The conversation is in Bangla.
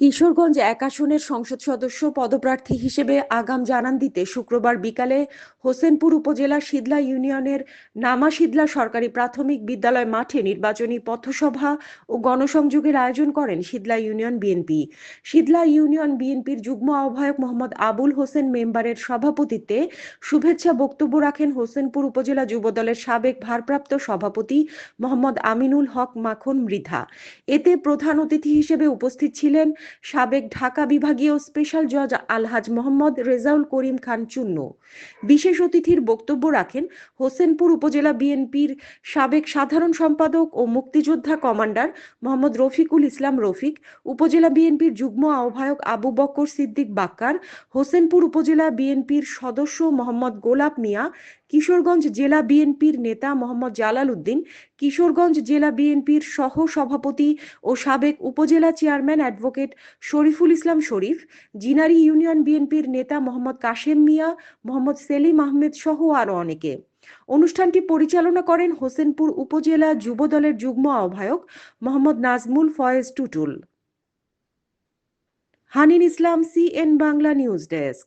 কিশোরগঞ্জ এক আসনের সংসদ সদস্য পদপ্রার্থী হিসেবে আগাম জানান দিতে শুক্রবার বিকালে হোসেনপুর উপজেলার সিদলা ইউনিয়নের নামাশিদলা সরকারি প্রাথমিক বিদ্যালয় মাঠে নির্বাচনী পথসভা ও গণসংযোগের আয়োজন করেন Sidla union BNP. Sidla union বিএনপির যুগ্ম আহ্বায়ক মোহাম্মদ আবুল হোসেন মেম্বারের সভাপতিত্বে শুভেচ্ছা বক্তব্য রাখেন হোসেনপুর উপজেলা যুবদলের সাবেক ভারপ্রাপ্ত সভাপতি মোহাম্মদ আমিনুল হক মাখন মৃধা। এতে প্রধান অতিথি হিসেবে উপস্থিত ছিলেন সাবেক ঢাকা বিভাগীয় স্পেশাল জজ আলহাজ মোহাম্মদ রেজাউল করিম খান চুন্নু বিশেষ অতিথির বক্তব্য রাখেন হোসেনপুর উপজেলা বিএনপির সাবেক সাধারণ সম্পাদক ও মুক্তিযোদ্ধা কমান্ডার মোহাম্মদ রফিকুল ইসলাম রফিক, উপজেলা বিএনপির যুগ্ম আহ্বায়ক আবু বক্কর সিদ্দিক বাক্কার, হোসেনপুর উপজেলা বিএনপির সদস্য মোহাম্মদ গোলাপ মিয়া, কিশোরগঞ্জ জেলা বিএনপির নেতা মোহাম্মদ জালাল উদ্দিন, কিশোরগঞ্জ জেলা বিএনপির সহ সভাপতি ও সাবেক upazila chairman advocate Shariful Islam Sharif, Jinari union বিএনপির নেতা মোহাম্মদ কাশেম মিয়া, মোহাম্মদ সেলিম আহমেদ সহ আরও অনেকে। অনুষ্ঠানটি পরিচালনা করেন হোসেনপুর উপজেলা যুব দলের যুগ্ম আহ্বায়ক Mohammad Nazmul Foyez Tutul. Hanin Islam, CN Bangla news desk.